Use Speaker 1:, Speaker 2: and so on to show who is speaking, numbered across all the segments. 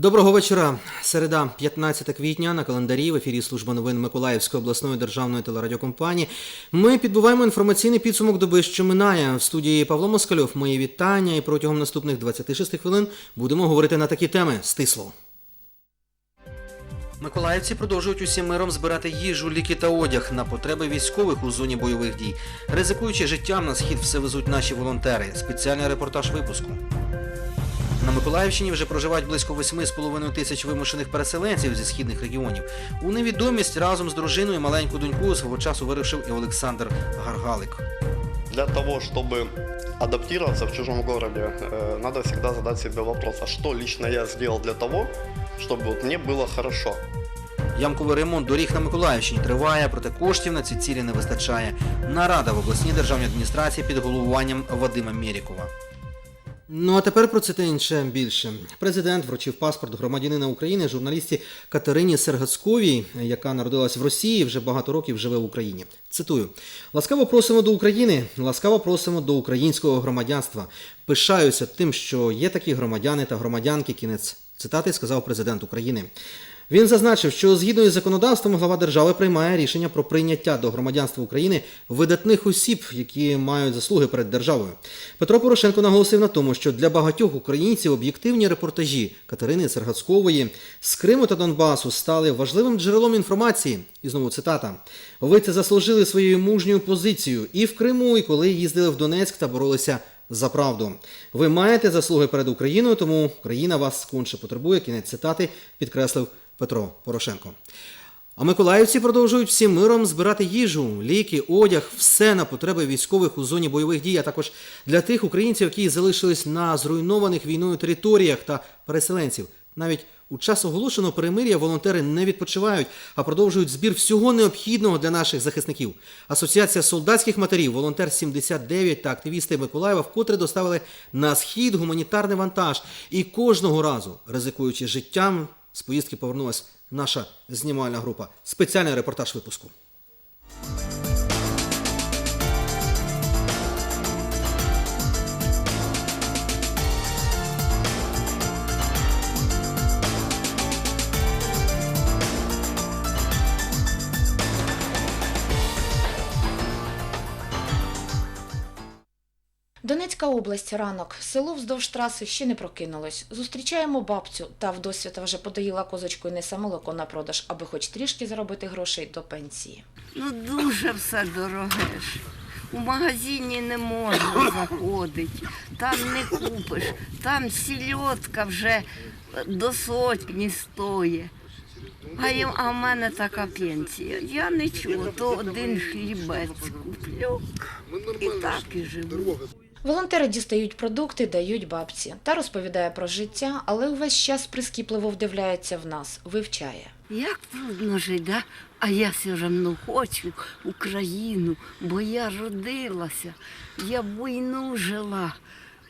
Speaker 1: Доброго вечора. Середа, 15 квітня на календарі в ефірі служба новин Миколаївської обласної державної телерадіокомпанії. Ми підбуваємо інформаційний підсумок доби, що минає. В студії Павло Москальов. Мої вітання. І протягом наступних 26 хвилин будемо говорити на такі теми стисло. Миколаївці продовжують усім миром збирати їжу, ліки та одяг на потреби військових у зоні бойових дій. Ризикуючи життям, на схід все везуть наші волонтери. Спеціальний репортаж випуску. На Миколаївщині вже проживають близько 8,5 тисяч вимушених переселенців зі східних регіонів. У невідомість разом з дружиною і маленьку доньку свого часу вирушив і Олександр Гаргалик.
Speaker 2: Для того, чтобы адаптироваться в чужом городе, э, надо всегда задать себе вопрос, а что лично я сделал для того, чтобы вот мне было хорошо?
Speaker 1: Ямковий ремонт доріг на Миколаївщині триває, проте коштів на ці цілі не вистачає. Нарада в обласній державній адміністрації під головуванням Вадима Мєрікова. Ну а тепер про це та інше більше. Президент вручив паспорт громадянина України журналісті Катерині Сергацьковій, яка народилась в Росії вже багато років живе в Україні. Цитую: ласкаво просимо до України, ласкаво просимо до українського громадянства. Пишаюся тим, що є такі громадяни та громадянки. Кінець цитати сказав президент України. Він зазначив, що згідно із законодавством глава держави приймає рішення про прийняття до громадянства України видатних осіб, які мають заслуги перед державою. Петро Порошенко наголосив на тому, що для багатьох українців об'єктивні репортажі Катерини Сергацькової з Криму та Донбасу стали важливим джерелом інформації. І знову цитата: ви це заслужили своєю мужньою позицією і в Криму, і коли їздили в Донецьк та боролися за правду. Ви маєте заслуги перед Україною, тому Україна вас конче потребує. Кінець цитати підкреслив Петро Порошенко. А миколаївці продовжують всім миром збирати їжу, ліки, одяг, все на потреби військових у зоні бойових дій, а також для тих українців, які залишились на зруйнованих війною територіях та переселенців. Навіть у час оголошеного перемир'я волонтери не відпочивають, а продовжують збір всього необхідного для наших захисників. Асоціація солдатських матерів, волонтер 79 та активісти Миколаєва вкотре доставили на схід гуманітарний вантаж. І кожного разу, ризикуючи життям, з поїздки повернулася наша знімальна група. Спеціальний репортаж випуску.
Speaker 3: Донецька область, ранок. Село вздовж траси ще не прокинулось. Зустрічаємо бабцю, та вдосвіта вже подоїла козочку і несе молоко на продаж, аби хоч трішки заробити грошей до пенсії.
Speaker 4: Ну дуже все дороге ж. У магазині не можна заходити, там не купиш, там сільотка вже до сотні стоїть. А, а в мене така пенсія. Я нічого, то один хлібець куплю і так і живу.
Speaker 3: Волонтери дістають продукти, дають бабці. Та розповідає про життя, але увесь час прискіпливо вдивляється в нас, вивчає.
Speaker 4: Як трудно жити, да? а я все одно хочу Україну, бо я родилася, я війну жила,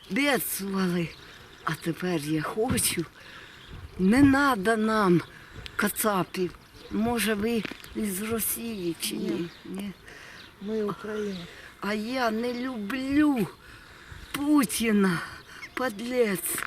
Speaker 4: бедствували, а тепер я хочу. Не треба нам кацапів. Може, ви із Росії чи ні? ні?
Speaker 5: Ми Україна.
Speaker 4: А я не люблю Путіна, подлець,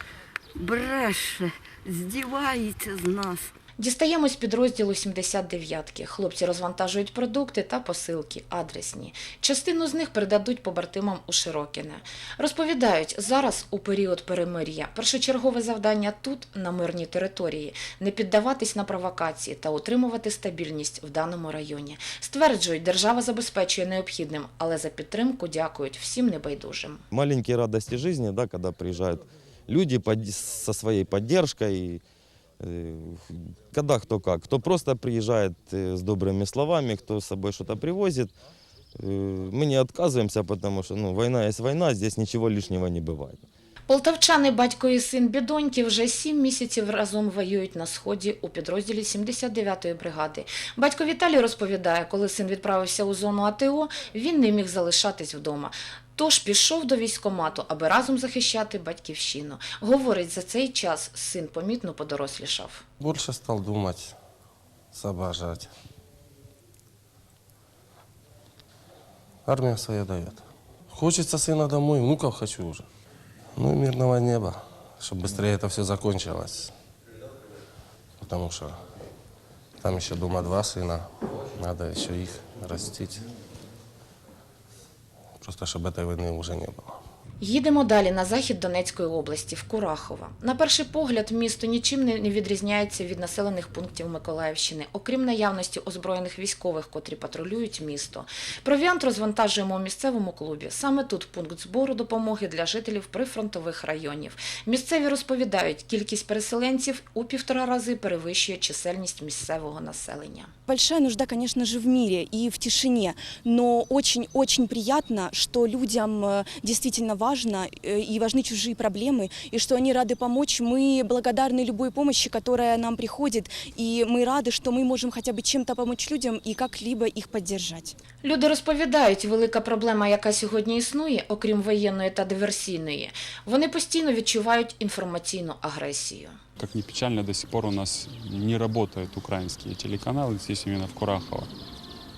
Speaker 4: бреше, здівається з нас.
Speaker 3: Дістаємо з підрозділу 79-ки. Хлопці розвантажують продукти та посилки, адресні. Частину з них передадуть побратимам у Широкіне. Розповідають, зараз у період перемир'я першочергове завдання тут, на мирній території, не піддаватись на провокації та утримувати стабільність в даному районі. Стверджують, держава забезпечує необхідним, але за підтримку дякують всім небайдужим.
Speaker 6: маленькие радости жизни, да, когда приезжают люди со поддержкой, э, когда кто как. Кто просто приезжает э, с добрыми словами, кто с собой что-то привозит. Э, Мы не отказываемся, потому что ну, война есть война, здесь ничего лишнего не бывает.
Speaker 3: Полтавчани, батько і син бідоньки, вже сім місяців разом воюють на сході у підрозділі 79-ї бригади. Батько Віталій розповідає, коли син відправився у зону АТО, він не міг залишатись вдома. Тож пішов до військкомату, аби разом захищати батьківщину. Говорить, за цей час син помітно подорослішав.
Speaker 7: Больше стал думать, соображать. Армия своя дает. Хочется сына домой, внуков хочу уже. Ну и мирного неба, чтобы быстрее это все закончилось. потому что там еще дома два сына, надо еще их растить. Просто чтобы этой войны уже не было.
Speaker 3: Їдемо далі на захід Донецької області, в Курахово. На перший погляд, місто нічим не не відрізняється від населених пунктів Миколаївщини, окрім наявності озброєних військових, котрі патрулюють місто. Провіант розвантажуємо у місцевому клубі. Саме тут пункт збору допомоги для жителів прифронтових районів. Місцеві розповідають, кількість переселенців у півтора рази перевищує чисельність місцевого населення.
Speaker 5: Большая нужда, конечно же, в мире и в тишине, но очень-очень приятно, что людям э, действительно важно э, и важны чужие проблемы, и что они рады помочь. Мы благодарны любой помощи, которая нам приходит, и мы рады, что мы можем хотя бы чем-то помочь людям и как-либо их поддержать.
Speaker 3: Люди розповідають, велика проблема, яка сьогодні існує, окрім воєнної та диверсійної, вони постійно відчувають інформаційну агресію.
Speaker 8: Как ни печально, до сих пор у нас не работают украинские телеканалы, здесь именно в Курахово.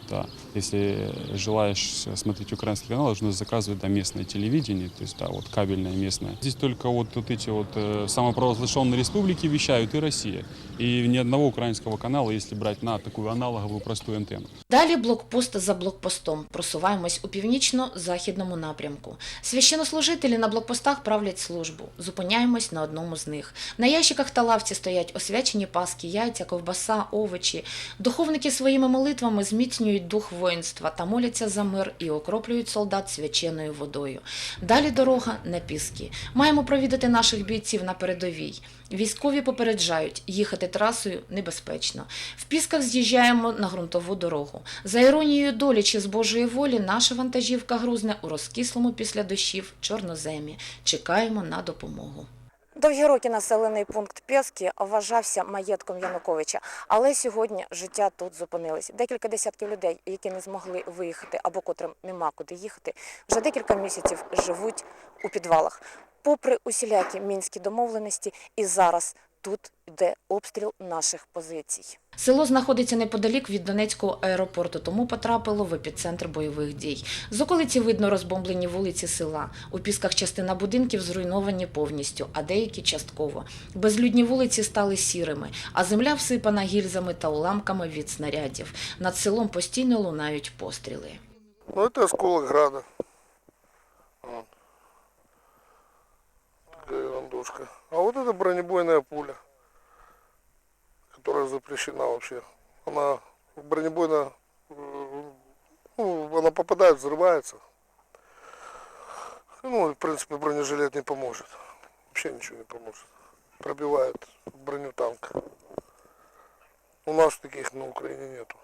Speaker 8: Да. Если желаешь смотреть украинский канал, нужно заказывать да, местное телевидение, то есть да, вот кабельное местное. Здесь только вот, вот эти вот э, самопровозглашенные республики вещают и Россия. И ни одного украинского канала, если брать на такую аналоговую простую антенну.
Speaker 3: Далі блокпост за блокпостом. Просуваємось у північно-західному напрямку. Священнослужителі на блокпостах правлять службу. Зупиняємось на одному з них. На ящиках та лавці стоять освячені паски, яйця, ковбаса, овочі. Духовники своїми молитвами зміцнюють дух воїнства та моляться за мир і окроплюють солдат свяченою водою. Далі дорога на піски. Маємо провідати наших бійців на передовій. Військові попереджають, їхати трасою небезпечно. В Пісках з'їжджаємо на ґрунтову дорогу. За іронією долі чи з Божої волі, наша вантажівка грузне у розкислому після дощів чорноземі. Чекаємо на допомогу. Довгі роки населений пункт Пєски вважався маєтком Януковича, але сьогодні життя тут зупинилось. Декілька десятків людей, які не змогли виїхати або котрим нема куди їхати, вже декілька місяців живуть у підвалах. Попри усілякі мінські домовленості, і зараз тут йде обстріл наших позицій. Село знаходиться неподалік від Донецького аеропорту, тому потрапило в епіцентр бойових дій. З околиці видно розбомблені вулиці села. У пісках частина будинків зруйновані повністю, а деякі частково. Безлюдні вулиці стали сірими, а земля всипана гільзами та уламками від снарядів. Над селом постійно лунають постріли.
Speaker 9: Ну, это осколок града. Вот. Такая ерундушка. А вот это бронебойная пуля, которая запрещена вообще. Она бронебойная, э, ну, она попадает, взрывается. Ну, в принципе, бронежилет не поможет. Вообще ничего не поможет. Пробивает броню танка. У нас таких на Украине нету.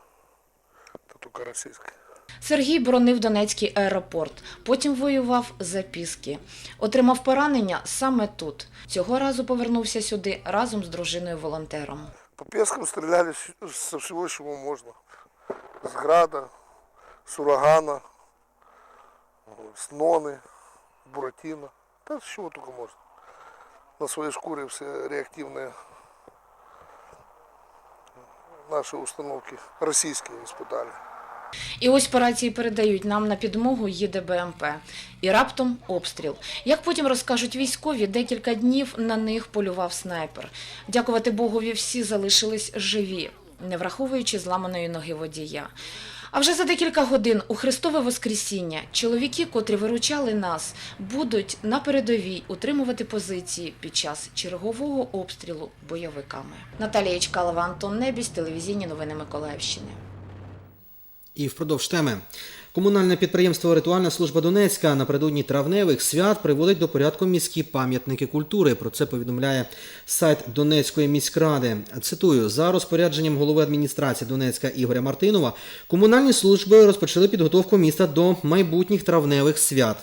Speaker 9: Это только российская.
Speaker 3: Сергій боронив Донецький аеропорт, потім воював за Піски. Отримав поранення саме тут. Цього разу повернувся сюди разом з дружиною-волонтером.
Speaker 9: По пескам стреляли с- со всего, чего можно. С града, с урагана, с ноны, буратино. Да с чего только можно. На своей шкуре все реактивные наши установки российские испытали.
Speaker 3: І ось по рації передають нам на підмогу їде БМП. І раптом обстріл. Як потім розкажуть військові, декілька днів на них полював снайпер. Дякувати Богові, всі залишились живі, не враховуючи зламаної ноги водія. А вже за декілька годин у Христове Воскресіння чоловіки, котрі виручали нас, будуть на передовій утримувати позиції під час чергового обстрілу бойовиками. Наталія Чкалова, Антон Небісь, телевізійні новини Миколаївщини.
Speaker 1: І впродовж теми. Комунальне підприємство Ритуальна служба Донецька напередодні травневих свят приводить до порядку міські пам'ятники культури. Про це повідомляє сайт Донецької міськради. Цитую, за розпорядженням голови адміністрації Донецька Ігоря Мартинова, комунальні служби розпочали підготовку міста до майбутніх травневих свят.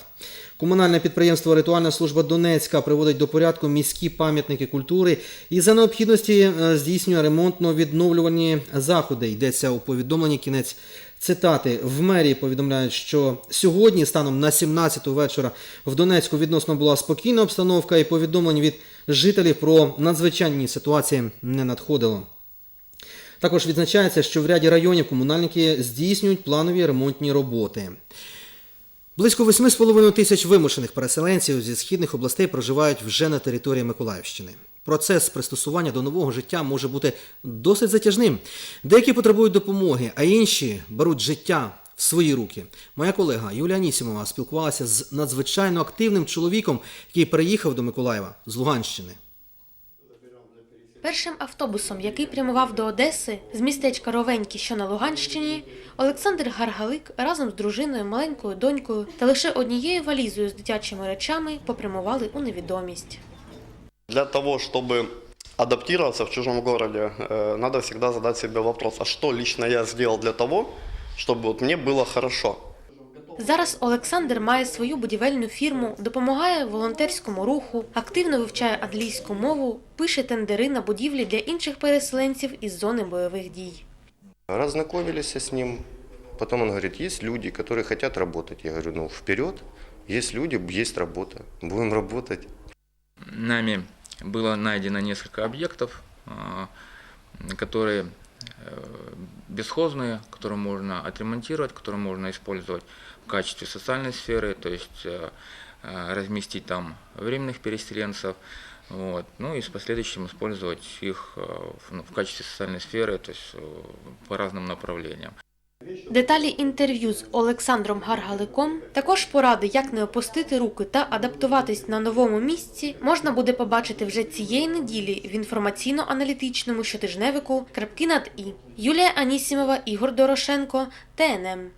Speaker 1: Комунальне підприємство Ритуальна служба Донецька приводить до порядку міські пам'ятники культури і за необхідності е, здійснює ремонтно-відновлювальні заходи. Йдеться у повідомленні кінець цитати. В мерії повідомляють, що сьогодні, станом на 17 вечора, в Донецьку відносно була спокійна обстановка, і повідомлень від жителів про надзвичайні ситуації не надходило. Також відзначається, що в ряді районів комунальники здійснюють планові ремонтні роботи. Близько 8,5 тисяч вимушених переселенців зі східних областей проживають вже на території Миколаївщини. Процес пристосування до нового життя може бути досить затяжним. Деякі потребують допомоги, а інші беруть життя в свої руки. Моя колега Юлія Анісімова спілкувалася з надзвичайно активним чоловіком, який переїхав до Миколаєва з Луганщини.
Speaker 10: Першим автобусом, який прямував до Одеси з містечка Ровенькі, що на Луганщині, Олександр Гаргалик разом з дружиною, маленькою донькою та лише однією валізою з дитячими речами попрямували у невідомість.
Speaker 2: Для того, чтобы адаптироваться в чужом городе, э, надо всегда задать себе вопрос, а что лично я сделал для того, чтобы вот мне было хорошо.
Speaker 10: Зараз Олександр має свою будівельну фірму, допомагає волонтерському руху, активно вивчає англійську мову, пише тендери на будівлі для інших переселенців із зони бойових дій.
Speaker 7: Разнакомились с ним. Потом он говорит, есть люди, которые хотят работать. Я говорю, ну вперед, есть люди, есть работа. Будем работать.
Speaker 11: Нами было найдено несколько объектов, а, которые э, бесхозные, которые можно отремонтировать, которые можно использовать в качестве социальной сферы, то есть э, э, разместить там временных переселенцев, вот, ну и с последующим использовать их в, ну, в качестве социальной сферы, то есть по разным направлениям.
Speaker 10: Деталі інтерв'ю з Олександром Гаргаликом, також поради, як не опустити руки та адаптуватись на новому місці, можна буде побачити вже цієї неділі в інформаційно-аналітичному щотижневику «Крапки над І». Юлія Анісімова, Ігор Дорошенко, ТНМ.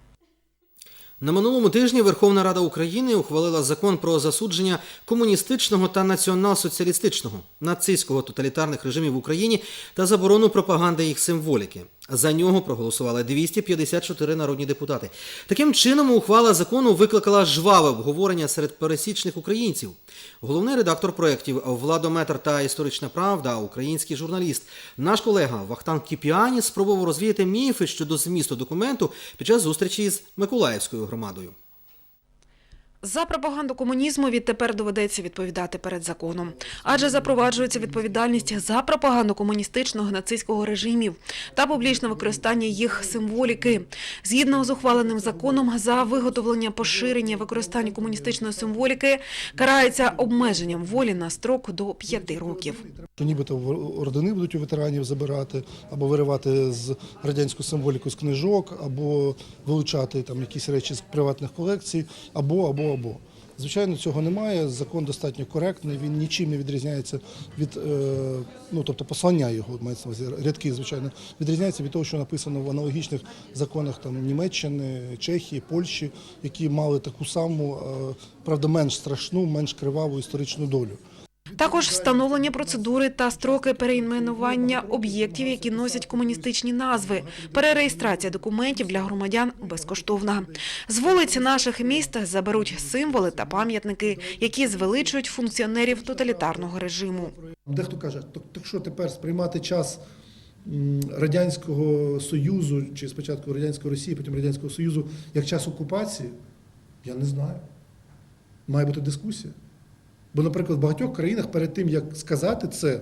Speaker 1: На минулому тижні Верховна Рада України ухвалила закон про засудження комуністичного та націонал-соціалістичного нацистського тоталітарних режимів в Україні та заборону пропаганди їх символіки. За нього проголосували 254 народні депутати. Таким чином, ухвала закону викликала жваве обговорення серед пересічних українців. Головний редактор проєктів Владометр та Історична Правда, український журналіст, наш колега Вахтан Кіпіані спробував розвіяти міфи щодо змісту документу під час зустрічі з Миколаївською громадою.
Speaker 12: За пропаганду комунізму відтепер доведеться відповідати перед законом, адже запроваджується відповідальність за пропаганду комуністичного нацистського режимів та публічне використання їх символіки. Згідно з ухваленим законом, за виготовлення, поширення, використання комуністичної символіки карається обмеженням волі на строк до п'яти років.
Speaker 13: Нібито ордени будуть у ветеранів забирати, або виривати з радянську символіку з книжок, або вилучати там якісь речі з приватних колекцій, або, або, або. Звичайно, цього немає. Закон достатньо коректний, він нічим не відрізняється від, е, ну тобто послання його, мається на увазі, рядки, звичайно, відрізняється від того, що написано в аналогічних законах там Німеччини, Чехії, Польщі, які мали таку саму, е, правда, менш страшну, менш криваву історичну долю.
Speaker 12: Також встановлення процедури та строки переіменування об'єктів, які носять комуністичні назви. Перереєстрація документів для громадян безкоштовна. З вулиць наших міст заберуть символи та пам'ятники, які звеличують функціонерів тоталітарного режиму.
Speaker 13: Дехто каже, так, що тепер сприймати час Радянського Союзу, чи спочатку Радянської Росії, потім Радянського Союзу, як час окупації, я не знаю. Має бути дискусія. Бо, наприклад, в багатьох країнах перед тим, як сказати це,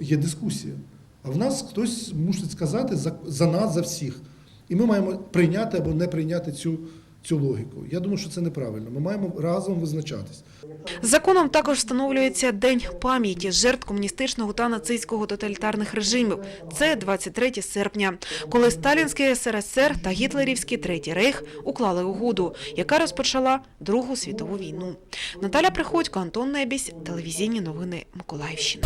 Speaker 13: є дискусія. А в нас хтось мусить сказати за, за нас, за всіх. І ми маємо прийняти або не прийняти цю, цю логіку. Я думаю, що це неправильно. Ми маємо разом визначатись.
Speaker 12: Законом також встановлюється День пам'яті жертв комуністичного та нацистського тоталітарних режимів. Це 23 серпня, коли Сталінський СРСР та Гітлерівський Третій Рейх уклали угоду, яка розпочала Другу світову війну. Наталя Приходько, Антон Небісь, телевізійні новини Миколаївщини.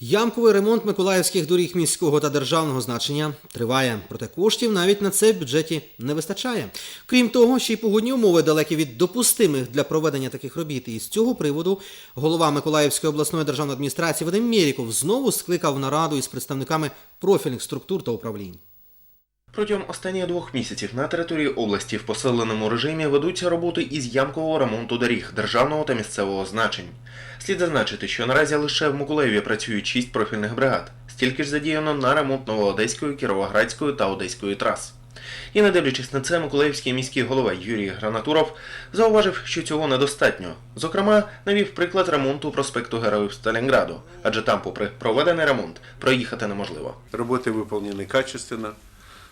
Speaker 1: Ямковий ремонт миколаївських доріг міського та державного значення триває, проте коштів навіть на це в бюджеті не вистачає. Крім того, ще й погодні умови далекі від допустимих для проведення таких робіт. І з цього приводу голова Миколаївської обласної державної адміністрації Вадим Мєріков знову скликав нараду із представниками профільних структур та управлінь.
Speaker 14: Протягом останніх двох місяців на території області в посиленому режимі ведуться роботи із ямкового ремонту доріг державного та місцевого значень. Слід зазначити, що наразі лише в Миколаєві працюють шість профільних бригад, стільки ж задіяно на ремонт Новоодеської, Кіровоградської та Одеської трас. І не дивлячись на це, Миколаївський міський голова Юрій Гранатуров зауважив, що цього недостатньо. Зокрема, навів приклад ремонту проспекту Героїв Сталінграду, адже там, попри проведений ремонт, проїхати неможливо.
Speaker 15: Работы выполнены качественно.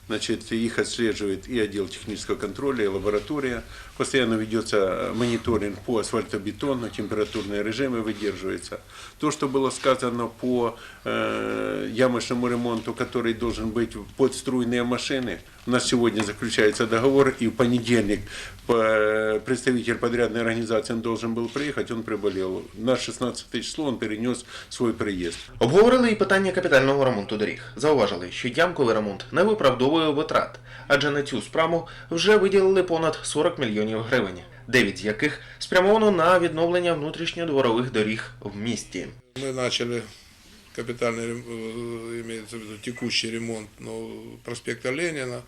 Speaker 15: Значит, их отслеживает и отдел технического контроля, и лаборатория. Постоянно ведется мониторинг по асфальтобетону, температурные режимы выдерживаются. То, что было сказано по э, ямочному ремонту, который должен быть под струйные машины, у нас сегодня заключается договор, и в понедельник представитель подрядной организации он должен был приехать, он приболел. На 16 число он перенес свой приезд.
Speaker 14: Обговорили і питання капітального ремонту доріг. Зауважили, що ямковий ремонт не виправдовує витрат, адже на цю справу вже виділили понад 40 мільйонів гривень, 9 з яких спрямовано на відновлення внутрішньодворових доріг в місті.
Speaker 13: Мы начали капитальный, э, имеется в виду текущий ремонт ну, проспекта Ленина.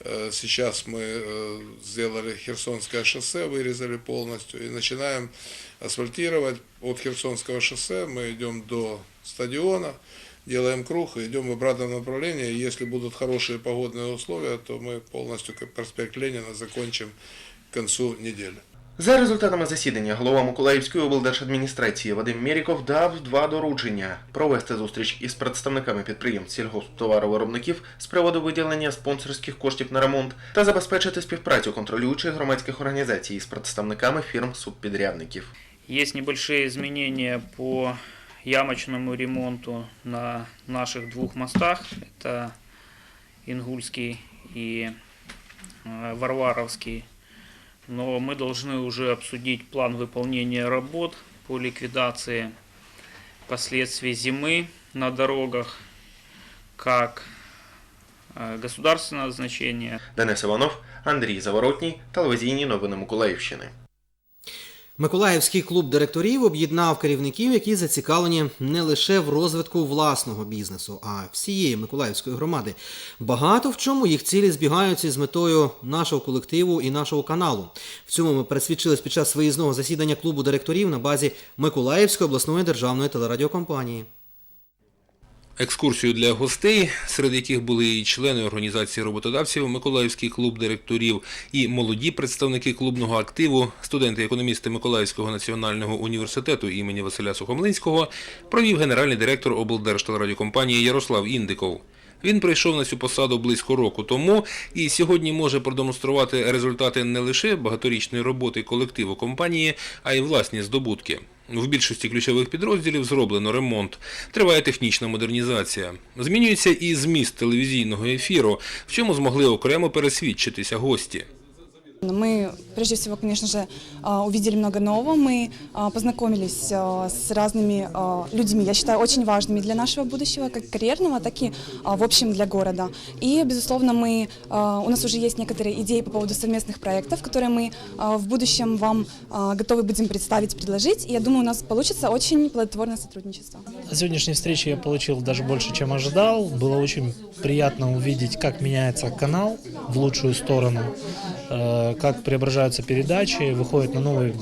Speaker 13: Э, Сейчас мы э, сделали Херсонское шоссе, вырезали полностью и начинаем асфальтировать. От Херсонского шоссе мы идем до стадиона, делаем круг и идем в обратном направлении. Если будут хорошие погодные условия, то мы полностью проспект Ленина закончим к концу недели.
Speaker 14: За результатами засідання голова Миколаївської облдержадміністрації Вадим Мєріков дав два доручення провести зустріч із представниками підприємств сільгосптоваровиробників з приводу виділення спонсорських коштів на ремонт та забезпечити співпрацю контролюючих громадських організацій з представниками фірм субпідрядників.
Speaker 16: Есть небольшие изменения по ямочному ремонту на наших двух мостах. Это Ингульский и э, Варваровский Но мы должны уже обсудить план выполнения работ по ликвидации последствий зимы на дорогах, как э, государственного значения,
Speaker 14: Денис Іванов, Андрій Заворотній, телевізійні новини Миколаївщини.
Speaker 1: Миколаївський клуб директорів об'єднав керівників, які зацікавлені не лише в розвитку власного бізнесу, а всієї Миколаївської громади. Багато в чому їх цілі збігаються з метою нашого колективу і нашого каналу. В цьому ми присвідчились під час виїзного засідання клубу директорів на базі Миколаївської обласної державної телерадіокомпанії.
Speaker 17: Екскурсію для гостей, серед яких були і члени організації роботодавців, Миколаївський клуб директорів і молоді представники клубного активу, студенти-економісти Миколаївського національного університету імені Василя Сухомлинського, провів генеральний директор облдержтелерадіокомпанії Ярослав Індиков. Він прийшов на цю посаду близько року тому і сьогодні може продемонструвати результати не лише багаторічної роботи колективу компанії, а й власні здобутки. В більшості ключових підрозділів зроблено ремонт, триває технічна модернізація. Змінюється і зміст телевізійного ефіру, в чому змогли окремо пересвідчитися гості.
Speaker 5: Мы, прежде всего, конечно же, а, увидели много нового. Мы а, познакомились а, с разными а, людьми, я считаю, очень важными для нашего будущего, как карьерного, так и, а, в общем, для города. И, безусловно, мы, а, у нас уже есть некоторые идеи по поводу совместных проектов, которые мы а, в будущем вам а, готовы будем представить, предложить. И я думаю, у нас получится очень плодотворное сотрудничество.
Speaker 18: На сегодняшней встрече я получил даже больше, чем ожидал. Было очень приятно увидеть, как меняется канал в лучшую сторону, э, как преображаются передачи, выходят на новый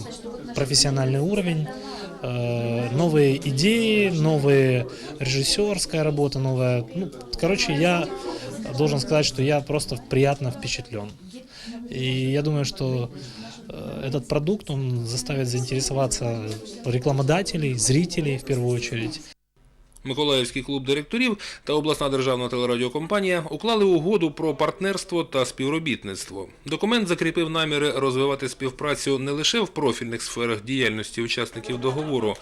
Speaker 18: профессиональный уровень, э, новые идеи, новые режиссерская работа, новая. Ну, короче, я должен сказать, что я просто приятно впечатлен. И я думаю, что э, этот продукт он заставит заинтересоваться рекламодателей, зрителей в первую очередь.
Speaker 17: Миколаївський клуб директорів та обласна державна телерадіокомпанія уклали угоду про партнерство та співробітництво. Документ закріпив наміри розвивати співпрацю не лише в профільних сферах діяльності учасників договору,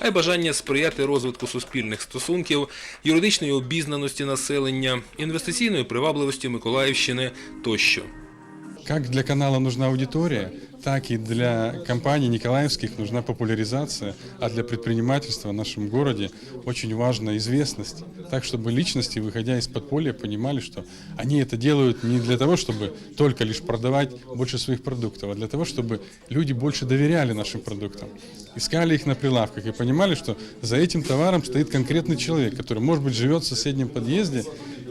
Speaker 17: а й бажання сприяти розвитку суспільних стосунків, юридичної обізнаності населення, інвестиційної привабливості Миколаївщини тощо.
Speaker 8: Как для канала нужна аудитория, так и для компаний Николаевских нужна популяризация, а для предпринимательства в нашем городе очень важна известность. Так, чтобы личности, выходя из подполья, понимали, что они это делают не для того, чтобы только лишь продавать больше своих продуктов, а для того, чтобы люди больше доверяли нашим продуктам, искали их на прилавках и понимали, что за этим товаром стоит конкретный человек, который, может быть, живет в соседнем подъезде,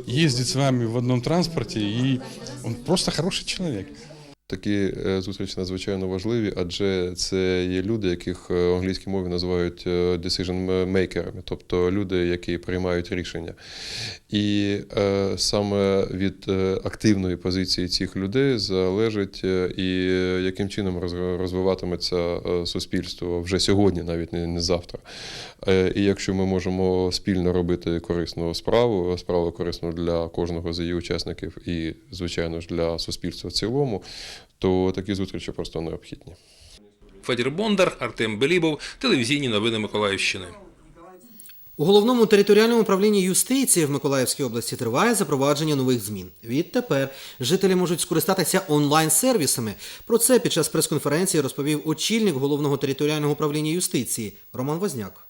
Speaker 8: ездит с вами в одном транспорте, и он просто хороший человек.
Speaker 19: Такі е, зустрічі надзвичайно важливі, адже це є люди, яких е, в англійській мові називають е, decision makerами, тобто люди, які приймають рішення. І е, саме від активної позиції цих людей залежить і яким чином роз- розвиватиметься суспільство вже сьогодні, навіть не, завтра. І якщо ми можемо спільно робити корисну справу, справу корисну для кожного з її учасників і, звичайно ж, для суспільства в цілому, то такі зустрічі просто необхідні.
Speaker 17: Федір Бондар, Артем Белібов, телевізійні новини Миколаївщини.
Speaker 1: У головному територіальному управлінні юстиції в Миколаївській області триває запровадження нових змін. Відтепер жителі можуть скористатися онлайн-сервісами. Про це під час прес-конференції розповів очільник головного територіального управління юстиції Роман Возняк.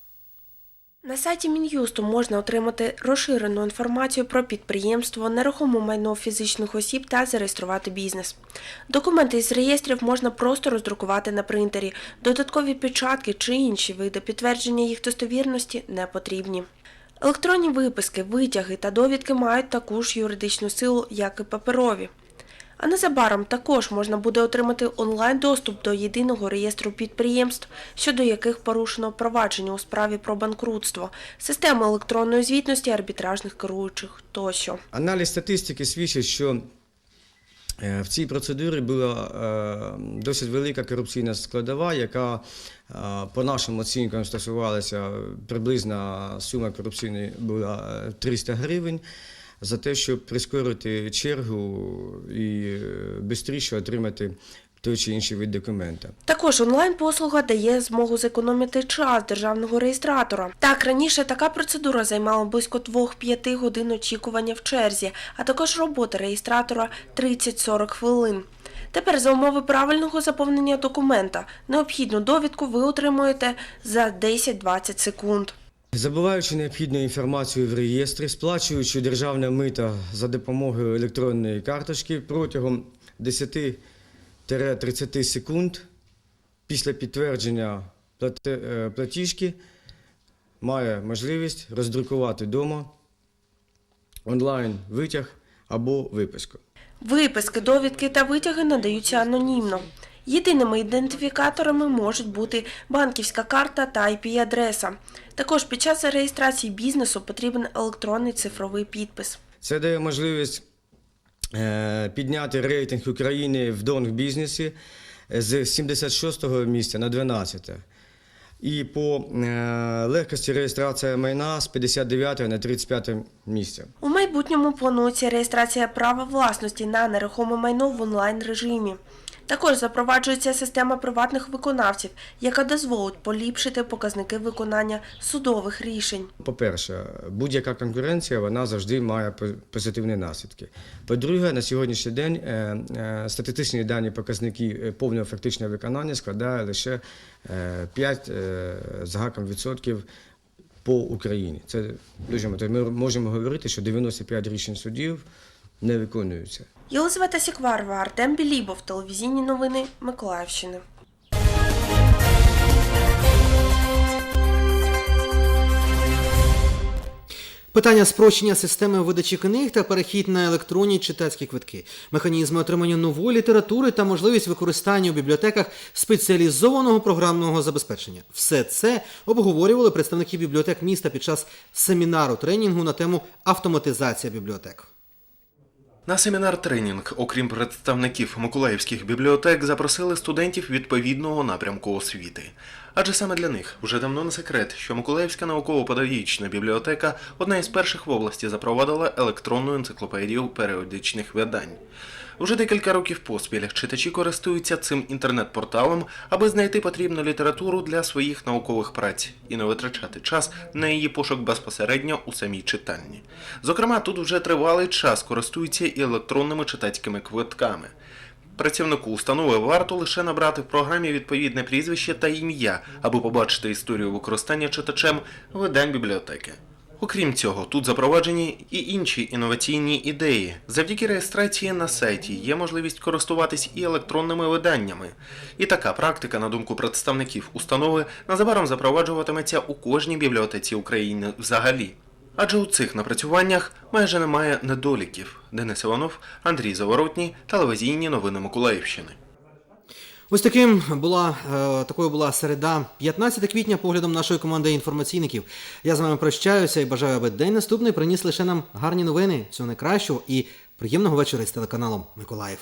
Speaker 20: На сайті Мін'юсту можна отримати розширену інформацію про підприємство, нерухоме майно фізичних осіб та зареєструвати бізнес. Документи із реєстрів можна просто роздрукувати на принтері. Додаткові печатки чи інші види підтвердження їх достовірності не потрібні. Електронні виписки, витяги та довідки мають таку ж юридичну силу, як і паперові. А незабаром також можна буде отримати онлайн-доступ до єдиного реєстру підприємств, щодо яких порушено провадження у справі про банкрутство, системи електронної звітності арбітражних керуючих тощо.
Speaker 21: Аналіз статистики свідчить, що е, в цій процедурі була е, досить велика корупційна складова, яка е, по нашим оцінкам стосувалася приблизна сума корупційної була е, 300 гривень. За те, щоб прискорити чергу і швидше отримати той чи інший вид документа.
Speaker 20: Також онлайн-послуга дає змогу зекономити час державного реєстратора. Так, раніше така процедура займала близько 2-5 годин очікування в черзі, а також робота реєстратора 30-40 хвилин. Тепер за умови правильного заповнення документа необхідну довідку ви отримуєте за 10-20 секунд.
Speaker 21: Забуваючи необхідну інформацію в реєстрі, сплачуючи державне мито за допомогою електронної карточки протягом 10-30 секунд після підтвердження е, платіжки має можливість роздрукувати вдома онлайн витяг або виписку.
Speaker 20: Виписки, довідки та витяги надаються анонімно. Єдиними ідентифікаторами можуть бути банківська карта та IP-адреса. Також під час реєстрації бізнесу потрібен електронний цифровий підпис.
Speaker 21: Це дає можливість е, підняти рейтинг України в донг бізнесі з 76-го місця на 12. І по е, легкості реєстрації майна з 59 на 35 місце.
Speaker 20: У майбутньому планується реєстрація права власності на нерухоме майно в онлайн режимі. Також запроваджується система приватних виконавців, яка дозволить поліпшити показники виконання судових рішень.
Speaker 21: По-перше, будь-яка конкуренція вона завжди має по- позитивні наслідки. По-друге, на сьогоднішній день е, е, статистичні дані показники е, повного фактичного виконання складає лише е, 5 е, з гаком відсотків по Україні. Це дуже Ми можемо говорити, що 95 рішень судів не виконуються.
Speaker 20: Єлизавета Сікварова, Артем Білібов, телевізійні новини Миколаївщини.
Speaker 1: Питання спрощення системи видачі книг та перехід на електронні читацькі квитки, механізми отримання нової літератури та можливість використання у бібліотеках спеціалізованого програмного забезпечення. Все це обговорювали представники бібліотек міста під час семінару тренінгу на тему автоматизація бібліотек.
Speaker 14: На семінар-тренінг, окрім представників миколаївських бібліотек, запросили студентів відповідного напрямку освіти. Адже саме для них вже давно не секрет, що Миколаївська науково-педагогічна бібліотека одна із перших в області запровадила електронну енциклопедію періодичних видань. Уже декілька років поспіль читачі користуються цим інтернет-порталом, аби знайти потрібну літературу для своїх наукових праць і не витрачати час на її пошук безпосередньо у самій читальні. Зокрема, тут вже тривалий час користуються і електронними читацькими квитками. Працівнику установи варто лише набрати в програмі відповідне прізвище та ім'я, аби побачити історію використання читачем видань бібліотеки. Окрім цього, тут запроваджені і інші інноваційні ідеї. Завдяки реєстрації на сайті є можливість користуватись і електронними виданнями. І така практика, на думку представників установи, незабаром запроваджуватиметься у кожній бібліотеці України взагалі. Адже у цих напрацюваннях майже немає недоліків. Денис Іванов, Андрій Заворотній, телевізійні новини Миколаївщини.
Speaker 1: Ось таким була е, такою була середа, 15 квітня, поглядом нашої команди інформаційників. Я з вами прощаюся і бажаю, аби день наступний приніс лише нам гарні новини, всього найкращого і приємного вечора з телеканалом Миколаїв.